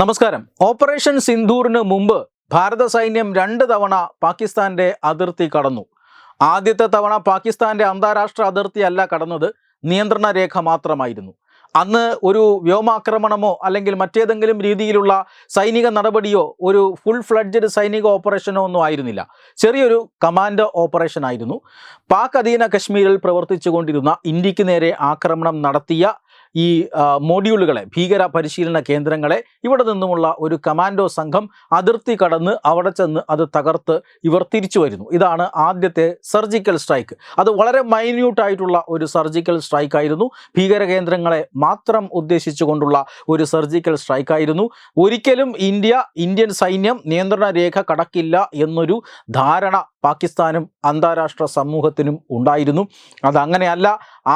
നമസ്കാരം. ഓപ്പറേഷൻ സിന്ധൂറിന് മുമ്പ് ഭാരത സൈന്യം രണ്ട് തവണ പാകിസ്ഥാന്റെ അതിർത്തി കടന്നു. ആദ്യത്തെ തവണ പാകിസ്ഥാന്റെ അന്താരാഷ്ട്ര അതിർത്തി അല്ല കടന്നത് നിയന്ത്രണ രേഖ മാത്രമായിരുന്നു. അന്ന് ഒരു വ്യോമാക്രമണമോ അല്ലെങ്കിൽ മറ്റേതെങ്കിലും രീതിയിലുള്ള സൈനിക നടപടിയോ ഒരു ഫുൾ ഫ്ലഡ്ജഡ് സൈനിക ഓപ്പറേഷനോ ഒന്നും ആയിരുന്നില്ല. ചെറിയൊരു കമാൻഡോ ഓപ്പറേഷൻ ആയിരുന്നു. പാക് അധീന കശ്മീരിൽ പ്രവർത്തിച്ചു കൊണ്ടിരുന്ന ഇന്ത്യയ്ക്ക് നേരെ ആക്രമണം നടത്തിയ ഈ മോഡ്യൂളുകളെ ഭീകര പരിശീലന കേന്ദ്രങ്ങളെ ഇവിടെ നിന്നുമുള്ള ഒരു കമാൻഡോ സംഘം അതിർത്തി കടന്ന് അവിടെ ചെന്ന് അത് തകർത്ത് ഇവർ തിരിച്ചു വരുന്നു. ഇതാണ് ആദ്യത്തെ സർജിക്കൽ സ്ട്രൈക്ക് അത് വളരെ മൈന്യൂട്ടായിട്ടുള്ള ഒരു സർജിക്കൽ സ്ട്രൈക്ക് ആയിരുന്നു. ഭീകര കേന്ദ്രങ്ങളെ മാത്രം ഉദ്ദേശിച്ചുകൊണ്ടുള്ള ഒരു സർജിക്കൽ സ്ട്രൈക്ക് ആയിരുന്നു. ഒരിക്കലും ഇന്ത്യ ഇന്ത്യൻ സൈന്യം നിയന്ത്രണ രേഖ കടക്കില്ല എന്നൊരു ധാരണ പാകിസ്ഥാനും അന്താരാഷ്ട്ര സമൂഹത്തിനും ഉണ്ടായിരുന്നു. അതങ്ങനെയല്ല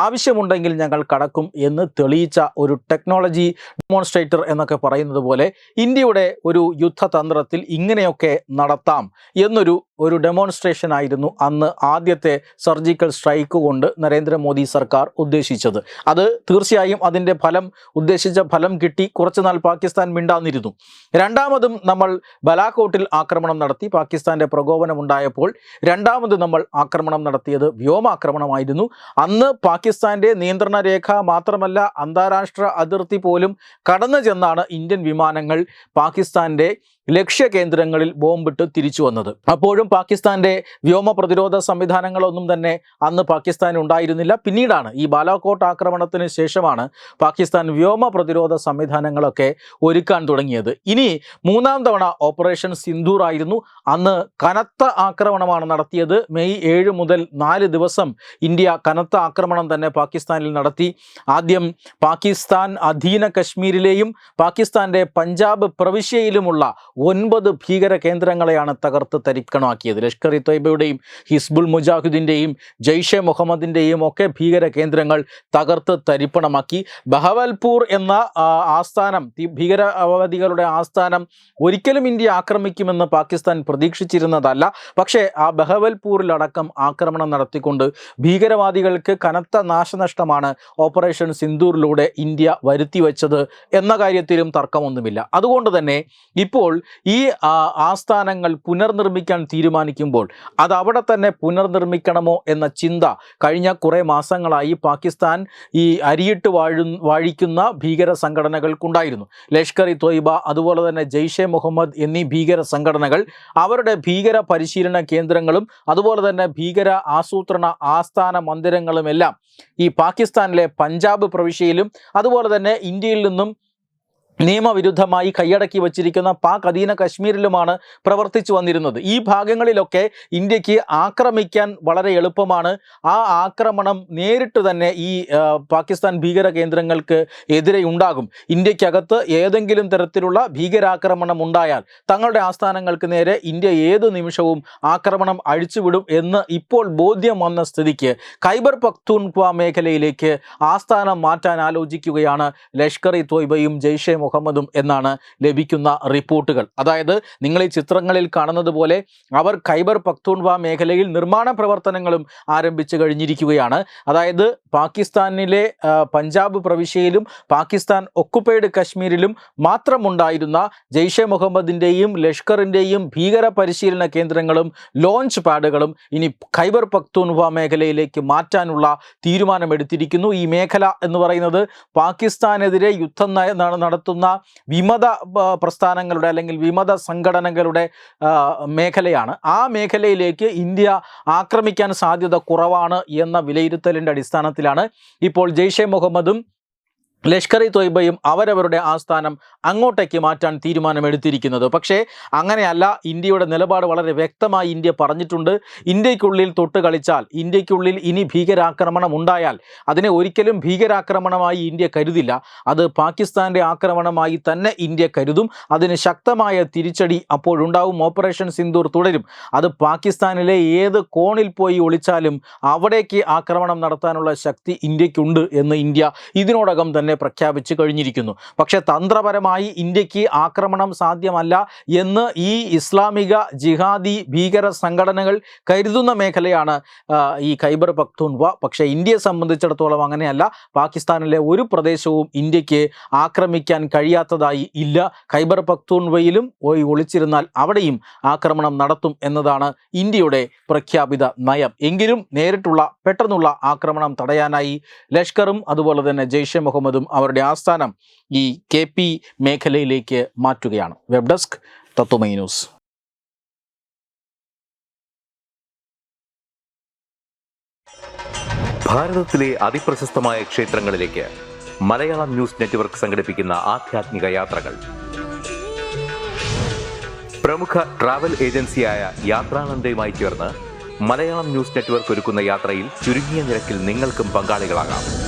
ആവശ്യമുണ്ടെങ്കിൽ ഞങ്ങൾ കടക്കും എന്ന് തെളിയിച്ച ഒരു ടെക്നോളജി ഡെമോൺസ്ട്രേറ്റർ എന്നൊക്കെ പറയുന്നത് പോലെ ഇന്ത്യയുടെ ഒരു യുദ്ധതന്ത്രത്തിൽ ഇങ്ങനെയൊക്കെ നടത്താം എന്നൊരു ഒരു ഡെമോൺസ്ട്രേഷൻ ആയിരുന്നു അന്ന് ആദ്യത്തെ സർജിക്കൽ സ്ട്രൈക്ക് കൊണ്ട് നരേന്ദ്രമോദി സർക്കാർ ഉദ്ദേശിച്ചത്. അത് തീർച്ചയായും അതിന്റെ ഫലം ഉദ്ദേശിച്ച ഫലം കിട്ടി. കുറച്ചുനാൾ പാകിസ്ഥാൻ മിണ്ടാന്നിരുന്നു രണ്ടാമതും നമ്മൾ ബലാക്കോട്ടിൽ ആക്രമണം നടത്തി. പാകിസ്ഥാന്റെ പ്രകോപനമുണ്ടായപ്പോൾ രണ്ടാമത് നമ്മൾ ആക്രമണം നടത്തിയത് വ്യോമാക്രമണമായിരുന്നു. അന്ന് പാകിസ്ഥാന്റെ നിയന്ത്രണ രേഖ മാത്രമല്ല അന്താരാഷ്ട്ര അതിർത്തി പോലും കടന്നു ചെന്നാണ് ഇന്ത്യൻ വിമാനങ്ങൾ. പാകിസ്ഥാന്റെ ലക്ഷ്യ കേന്ദ്രങ്ങളിൽ ബോംബിട്ട് തിരിച്ചു വന്നത്. അപ്പോഴും പാകിസ്ഥാന്റെ വ്യോമ പ്രതിരോധ സംവിധാനങ്ങളൊന്നും തന്നെ അന്ന് പാകിസ്ഥാൻ ഉണ്ടായിരുന്നില്ല. പിന്നീടാണ് ഈ ബാലാക്കോട്ട് ആക്രമണത്തിന് ശേഷമാണ് പാകിസ്ഥാൻ വ്യോമ പ്രതിരോധ സംവിധാനങ്ങളൊക്കെ ഒരുക്കാൻ തുടങ്ങിയത്. ഇനി മൂന്നാം തവണ ഓപ്പറേഷൻ സിന്ധൂർ ആയിരുന്നു. അന്ന് കനത്ത ആക്രമണമാണ് നടത്തിയത്. മെയ് ഏഴ് മുതൽ നാല് ദിവസം ഇന്ത്യ കനത്ത ആക്രമണം തന്നെ പാകിസ്ഥാനിൽ നടത്തി. ആദ്യം പാകിസ്ഥാൻ അധീന കശ്മീരിലെയും പാകിസ്ഥാന്റെ പഞ്ചാബ് പ്രവിശ്യയിലുമുള്ള ഒൻപത് ഭീകര കേന്ദ്രങ്ങളെയാണ് തകർത്ത് തരിക്കണമാക്കിയത്. ലഷ്കർ ഇ തൊയ്ബയുടെയും ഹിസ്ബുൾ മുജാഹിദിന്റെയും ജെയ്ഷെ മുഹമ്മദിന്റെയും ഒക്കെ ഭീകര കേന്ദ്രങ്ങൾ തകർത്ത് തരിപ്പണമാക്കി. ബഹവൽപൂർ എന്ന ആസ്ഥാനം ഭീകരവാദികളുടെ ആസ്ഥാനം ഒരിക്കലും ഇന്ത്യ ആക്രമിക്കുമെന്ന് പാകിസ്ഥാൻ പ്രതീക്ഷിച്ചിരുന്നതല്ല. പക്ഷേ ആ ബഹവൽപൂരിലടക്കം ആക്രമണം നടത്തിക്കൊണ്ട് ഭീകരവാദികൾക്ക് കനത്ത നാശനഷ്ടമാണ് ഓപ്പറേഷൻ സിന്ദൂറിലൂടെ ഇന്ത്യ വരുത്തിവെച്ചത് എന്ന കാര്യത്തിലും തർക്കമൊന്നുമില്ല. അതുകൊണ്ട് തന്നെ ഇപ്പോൾ ഈ ആസ്ഥാനങ്ങൾ പുനർനിർമ്മിക്കാൻ തീരുമാനിക്കുമ്പോൾ അത് അവിടെ തന്നെ പുനർനിർമ്മിക്കണമോ എന്ന ചിന്ത കഴിഞ്ഞ കുറേ മാസങ്ങളായി പാകിസ്ഥാൻ ഈ അരിയിട്ട് വാഴു വാഴിക്കുന്ന ഭീകര സംഘടനകൾക്കുണ്ടായിരുന്നു. ലഷ്കർ ഇ തൊയ്ബ അതുപോലെ തന്നെ ജെയ്ഷെ മുഹമ്മദ് എന്നീ ഭീകര സംഘടനകൾ അവരുടെ ഭീകര പരിശീലന കേന്ദ്രങ്ങളും അതുപോലെ തന്നെ ഭീകര ആസൂത്രണ ആസ്ഥാന മന്ദിരങ്ങളുമെല്ലാം ഈ പാകിസ്ഥാനിലെ പഞ്ചാബ് പ്രവിശ്യയിലും അതുപോലെ തന്നെ ഇന്ത്യയിൽ നിന്നും നിയമവിരുദ്ധമായി കൈയടക്കി വച്ചിരിക്കുന്ന പാക് അധീന കശ്മീരിലുമാണ് പ്രവർത്തിച്ചു വന്നിരുന്നത്. ഈ ഭാഗങ്ങളിലൊക്കെ ഇന്ത്യയ്ക്ക് ആക്രമിക്കാൻ വളരെ എളുപ്പമാണ്. ആ ആക്രമണം നേരിട്ട് തന്നെ ഈ പാകിസ്ഥാൻ ഭീകര കേന്ദ്രങ്ങൾക്ക് എതിരെ ഉണ്ടാകും. ഇന്ത്യക്കകത്ത് ഏതെങ്കിലും തരത്തിലുള്ള ഭീകരാക്രമണം ഉണ്ടായാൽ തങ്ങളുടെ ആസ്ഥാനങ്ങൾക്ക് നേരെ ഇന്ത്യ ഏത് നിമിഷവും ആക്രമണം അഴിച്ചുവിടും എന്ന് ഇപ്പോൾ ബോധ്യം വന്ന സ്ഥിതിക്ക് ഖൈബർ പഖ്തൂൺഖ്വ മേഖലയിലേക്ക് ആസ്ഥാനം മാറ്റാൻ ആലോചിക്കുകയാണ് ലഷ്കർ ഇ തോയ്ബയും ജെയ്ഷെ മുഹമ്മദും എന്നാണ് ലഭിക്കുന്ന റിപ്പോർട്ടുകൾ. അതായത് നിങ്ങൾ ഈ ചിത്രങ്ങളിൽ കാണുന്നത് പോലെ അവർ ഖൈബർ പക്തൂൺവ മേഖലയിൽ നിർമ്മാണ പ്രവർത്തനങ്ങളും ആരംഭിച്ചു കഴിഞ്ഞിരിക്കുകയാണ്. അതായത് പാകിസ്ഥാനിലെ പഞ്ചാബ് പ്രവിശ്യയിലും പാകിസ്ഥാൻ ഒക്കുപ്പൈഡ് കശ്മീരിലും മാത്രമുണ്ടായിരുന്ന ജെയ്ഷെ മുഹമ്മദിന്റെയും ലഷ്കറിന്റെയും ഭീകര പരിശീലന കേന്ദ്രങ്ങളും ലോഞ്ച് പാഡുകളും ഇനി ഖൈബർ പഖ്തൂൺവ മേഖലയിലേക്ക് മാറ്റാനുള്ള തീരുമാനമെടുത്തിരിക്കുന്നു. ഈ മേഖല എന്ന് പറയുന്നത് പാകിസ്ഥാനെതിരെ യുദ്ധം നയ- നട- നടത്തുന്ന വിമത പ്രസ്ഥാനങ്ങളുടെ അല്ലെങ്കിൽ വിമത സംഘടനകളുടെ മേഖലയാണ്. ആ മേഖലയിലേക്ക് ഇന്ത്യ ആക്രമിക്കാൻ സാധ്യത കുറവാണ് എന്ന വിലയിരുത്തലിന്റെ അടിസ്ഥാനത്തിലാണ് ഇപ്പോൾ ജെയ്ഷെ മുഹമ്മദും ലഷ്കർ ഇ തൊയ്ബയും അവരവരുടെ ആസ്ഥാനം അങ്ങോട്ടേക്ക് മാറ്റാൻ തീരുമാനമെടുത്തിരിക്കുന്നത്. പക്ഷേ അങ്ങനെയല്ല. ഇന്ത്യയുടെ നിലപാട് വളരെ വ്യക്തമായി ഇന്ത്യ പറഞ്ഞിട്ടുണ്ട്. ഇന്ത്യക്കുള്ളിൽ തൊട്ട് കളിച്ചാൽ ഇന്ത്യക്കുള്ളിൽ ഇനി ഭീകരാക്രമണം ഉണ്ടായാൽ അതിനെ ഒരിക്കലും ഭീകരാക്രമണമായി ഇന്ത്യ കരുതില്ല. അത് പാകിസ്ഥാന്റെ ആക്രമണമായി തന്നെ ഇന്ത്യ കരുതും. അതിന് ശക്തമായ തിരിച്ചടി അപ്പോഴുണ്ടാവും. ഓപ്പറേഷൻ സിന്ദൂർ തുടരും. അത് പാകിസ്ഥാനിലെ ഏത് കോണിൽ പോയി ഒളിച്ചാലും അവിടേക്ക് ആക്രമണം നടത്താനുള്ള ശക്തി ഇന്ത്യക്കുണ്ട് എന്ന് ഇന്ത്യ ഇതിനോടകം തന്നെ തന്നെ പ്രഖ്യാപിച്ചു കഴിഞ്ഞിരിക്കുന്നു. പക്ഷേ തന്ത്രപരമായി ഇന്ത്യയ്ക്ക് ആക്രമണം സാധ്യമല്ല എന്ന് ഈ ഇസ്ലാമിക ജിഹാദി ഭീകര സംഘടനകൾ കരുതുന്ന മേഖലയാണ് ഈ ഖൈബർ പഖ്തൂൺവ. പക്ഷേ ഇന്ത്യയെ സംബന്ധിച്ചിടത്തോളം അങ്ങനെയല്ല. പാകിസ്ഥാനിലെ ഒരു പ്രദേശവും ഇന്ത്യയ്ക്ക് ആക്രമിക്കാൻ കഴിയാത്തതായി ഇല്ല. ഖൈബർ പഖ്തൂൺവയിലും പോയി ഒളിച്ചിരുന്നാൽ അവിടെയും ആക്രമണം നടത്തും എന്നതാണ് ഇന്ത്യയുടെ പ്രഖ്യാപിത നയം. എങ്കിലും നേരിട്ടുള്ള പെട്ടെന്നുള്ള ആക്രമണം തടയാനായി ലഷ്കറും അതുപോലെ തന്നെ ജെയ്ഷെ മുഹമ്മദും അവരുടെ ആസ്ഥാനം ഈ കെ പി മേഖലയിലേക്ക് മാറ്റുകയാണ്. Web desk Tatwamayi news. ഭാരതത്തിലെ അതിപ്രശസ്തമായ ക്ഷേത്രങ്ങളിലേക്ക് മലയാളം ന്യൂസ് നെറ്റ്വർക്ക് യാത്രകൾ. പ്രമുഖ ട്രാവൽ ഏജൻസിയായ ചേർന്ന് മലയാളം ന്യൂസ് നെറ്റ്വർക്ക് ഒരുക്കുന്ന യാത്രയിൽ ചുരുങ്ങിയ നിരക്കിൽ പങ്കാളികളാകാം.